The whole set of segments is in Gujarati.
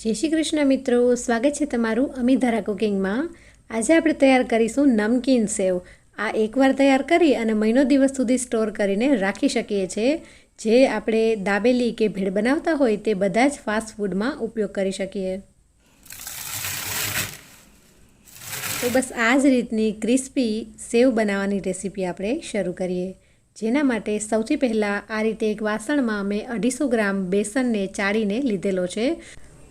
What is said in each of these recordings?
જય શ્રી કૃષ્ણ મિત્રો, સ્વાગત છે તમારું અમીધારા કુકિંગમાં. આજે આપણે તૈયાર કરીશું નમકીન સેવ. આ એકવાર તૈયાર કરી અને મહિનો દિવસ સુધી સ્ટોર કરીને રાખી શકીએ છીએ. જે આપણે દાબેલી કે ભેળ બનાવતા હોય તે બધા જ ફાસ્ટ ફૂડમાં ઉપયોગ કરી શકીએ. તો બસ આ જ રીતની ક્રિસ્પી સેવ બનાવવાની રેસીપી આપણે શરૂ કરીએ. જેના માટે સૌથી પહેલાં આ રીતે એક વાસણમાં મેં અઢીસો ગ્રામ બેસનને ચાળીને લીધેલો છે.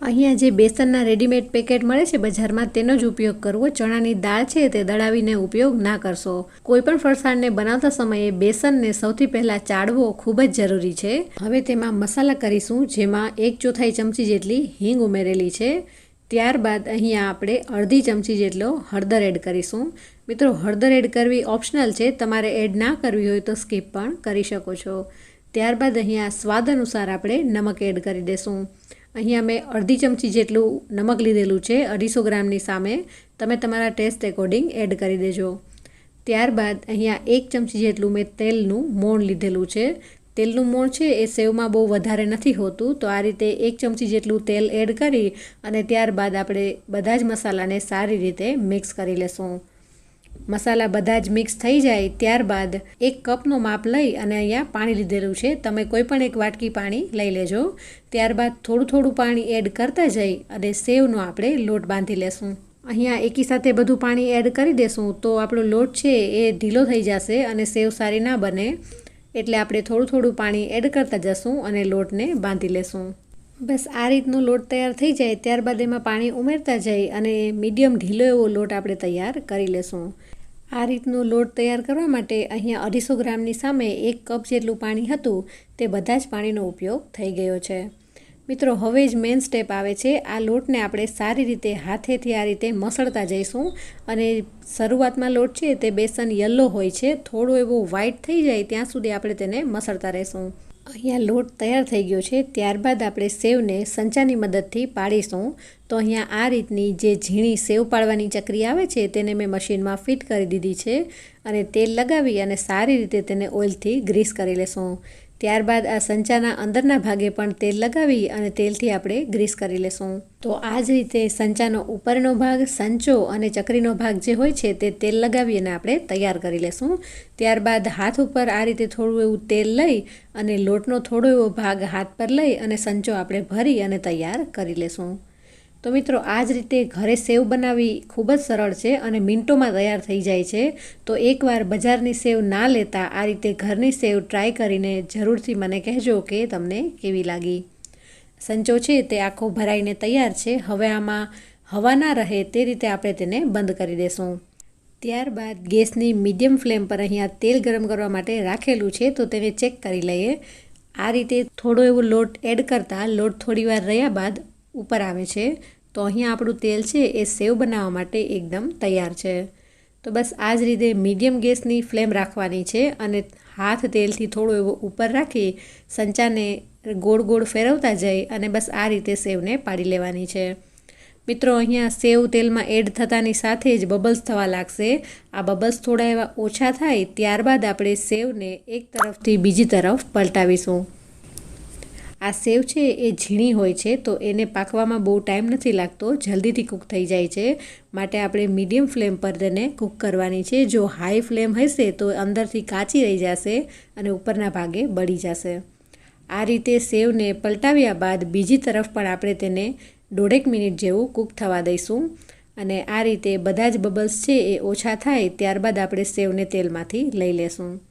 અહીંયા જે બેસનના રેડીમેડ પેકેટ મળે છે બજારમાં તેનો જ ઉપયોગ કરવો. ચણાની દાળ છે તે દળાવીને ઉપયોગ ના કરશો. કોઈપણ ફરસાણને બનાવતા સમયે બેસનને સૌથી પહેલાં ચાળવો ખૂબ જ જરૂરી છે. હવે તેમાં મસાલા કરીશું, જેમાં એક ચોથાઈ ચમચી જેટલી હિંગ ઉમેરેલી છે. ત્યારબાદ અહીંયા આપણે અડધી ચમચી જેટલો હળદર એડ કરીશું. મિત્રો, હળદર એડ કરવી ઓપ્શનલ છે. તમારે એડ ના કરવી હોય તો સ્કીપ પણ કરી શકો છો. ત્યારબાદ અહીંયા સ્વાદ અનુસાર આપણે નમક એડ કરી દઈશું અહીંયા મેં અડધી ચમચી જેટલું નમક લીધેલું છે, અઢીસો ગ્રામની સામે. તમે તમારા ટેસ્ટ એકોર્ડિંગ એડ કરી દેજો. ત્યારબાદ અહીંયા એક ચમચી જેટલું મેં તેલનું મોણ લીધેલું છે. તેલનું મોણ છે એ સેવમાં બહુ વધારે નથી હોતું, તો આ રીતે એક ચમચી જેટલું તેલ એડ કરી અને ત્યારબાદ આપણે બધા જ મસાલાને સારી રીતે મિક્સ કરી લેશું. મસાલા બધા જ મિક્સ થઈ જાય ત્યારબાદ એક કપનો માપ લઈ અને અહીંયા પાણી લીધેલું છે. તમે કોઈ પણ એક વાટકી પાણી લઈ લેજો. ત્યારબાદ થોડું થોડું પાણી એડ કરતા જઈ અને સેવનો આપણે લોટ બાંધી લેશું. અહીંયા એકી સાથે બધું પાણી એડ કરી દેશું તો આપણો લોટ છે એ ઢીલો થઈ જશે અને સેવ સારી ના બને. એટલે આપણે થોડું થોડું પાણી એડ કરતા જશું અને લોટને બાંધી લેશું. બસ આ રીતનો લોટ તૈયાર થઈ જાય, ત્યારબાદ એમાં પાણી ઉમેરતા જઈ અને મીડિયમ ઢીલો એવો લોટ આપણે તૈયાર કરી લેશું. આ રીતનો લોટ તૈયાર કરવા માટે અહીંયા અઢીસો ગ્રામની સામે એક કપ જેટલું પાણી હતું, તે બધા જ પાણીનો ઉપયોગ થઈ ગયો છે. મિત્રો, હવે જ મેઇન સ્ટેપ આવે છે. આ લોટને આપણે સારી રીતે હાથેથી આ રીતે મસળતા જઈશું અને શરૂઆતમાં લોટ છે તે બેસન યલો હોય છે, થોડો એવો વ્હાઇટ થઈ જાય, ત્યાં સુધી આપણે તેને મસળતા રહીશું. અહીંયા લોટ તૈયાર થઈ ગયો છે. ત્યારબાદ આપણે સેવને સંચાની મદદથી પાડીશું. તો અહીંયા આ રીતની જે ઝીણી સેવ પાડવાની ચકરી આવે છે, તેને મેં મશીનમાં ફિટ કરી દીધી છે અને તેલ લગાવી અને સારી રીતે તેને ઓઇલથી ગ્રીસ કરી લેશું. ત્યારબાદ આ સંચાના અંદરના ભાગે પણ તેલ લગાવી અને તેલથી આપણે ગ્રીસ કરી લેશું. તો આ જ રીતે સંચાનો ઉપરનો ભાગ, સંચો અને ચકરીનો ભાગ જે હોય છે તે તેલ લગાવી અને આપણે તૈયાર કરી લેશું. ત્યારબાદ હાથ ઉપર આ રીતે થોડું એવું તેલ લઈ અને લોટનો થોડો એવો ભાગ હાથ પર લઈ અને સંચો આપણે ભરી અને તૈયાર કરી લેશું. તો મિત્રો આ જ રીતે ઘરે સેવ બનાવવી ખૂબ જ સરળ છે અને મિનિટોમાં તૈયાર થઈ જાય છે. તો એકવાર બજારની સેવ ના લેતા આ રીતે ઘરની સેવ ટ્રાય કરીને જરૂરથી મને કહેજો કે તમને કેવી લાગી. સંચો છે તે આખો ભરાઈને તૈયાર છે. હવે આમાં હવા ના રહે તે રીતે આપણે તેને બંધ કરી દેશું. ત્યારબાદ ગેસની મીડિયમ ફ્લેમ પર અહીંયા તેલ ગરમ કરવા માટે રાખેલું છે તો તેને ચેક કરી લઈએ. આ રીતે થોડો એવો લોટ એડ કરતાં લોટ થોડીવાર રહ્યા બાદ ઉપર આવે છે. તો અહીંયા આપણું તેલ છે એ સેવ બનાવવા માટે એકદમ તૈયાર છે. તો બસ આ જ રીતે મીડિયમ ગેસની ફ્લેમ રાખવાની છે અને હાથ તેલથી થોડો એવો ઉપર રાખી સંચાને ગોળ ગોળ ફેરવતા જઈ અને બસ આ રીતે સેવને પાડી લેવાની છે. મિત્રો, અહીંયા સેવ તેલમાં એડ થતાની સાથે જ બબલ્સ થવા લાગશે. આ બબલ્સ થોડા એવા ઓછા થાય ત્યારબાદ આપણે સેવને એક તરફથી બીજી તરફ પલટાવીશું. આ સેવ છે એ ઝીણી હોય છે, તો એને પાકવામાં બહુ ટાઈમ નથી લાગતો, જલ્દીથી કૂક થઈ જાય છે. માટે આપણે મીડિયમ ફ્લેમ પર તેને કૂક કરવાની છે. જો હાઈ ફ્લેમ હશે, તો અંદરથી કાચી રહી જશે અને ઉપરના ભાગે બળી જશે. આ રીતે સેવને પલટાવ્યા બાદ બીજી તરફ પણ આપણે તેને દોઢેક મિનિટ જેવું કૂક થવા દઈશું. અને આ રીતે બધા જ બબલ્સ છે એ ઓછા થાય, ત્યારબાદ આપણે સેવને તેલમાંથી લઈ લેશું.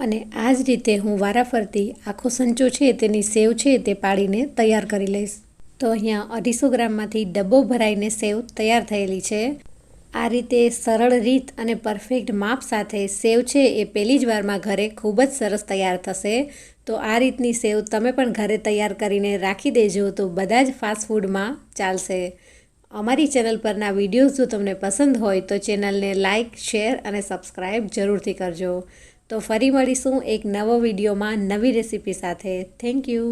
અને આ જ રીતે હું વારાફરતી આખો સંચો છે તેની સેવ છે તે પાડીને તૈયાર કરી લઈશ. તો અહીંયા અઢીસો ગ્રામમાંથી ડબ્બો ભરાઈને સેવ તૈયાર થયેલી છે. આ રીતે સરળ રીત અને પરફેક્ટ માપ સાથે સેવ છે એ પહેલી જ વારમાં ઘરે ખૂબ જ સરસ તૈયાર થશે. તો આ રીતની સેવ તમે પણ ઘરે તૈયાર કરીને રાખી દેજો તો બધા જ ફાસ્ટ ફૂડમાં ચાલશે. અમારી ચેનલ પરના વિડીયોઝ જો તમને પસંદ હોય તો ચેનલને લાઇક શેર અને સબસ્ક્રાઈબ જરૂરથી કરજો. તો ફરી મળીશું એક નવો વિડીયોમાં નવી રેસીપી સાથે. Thank you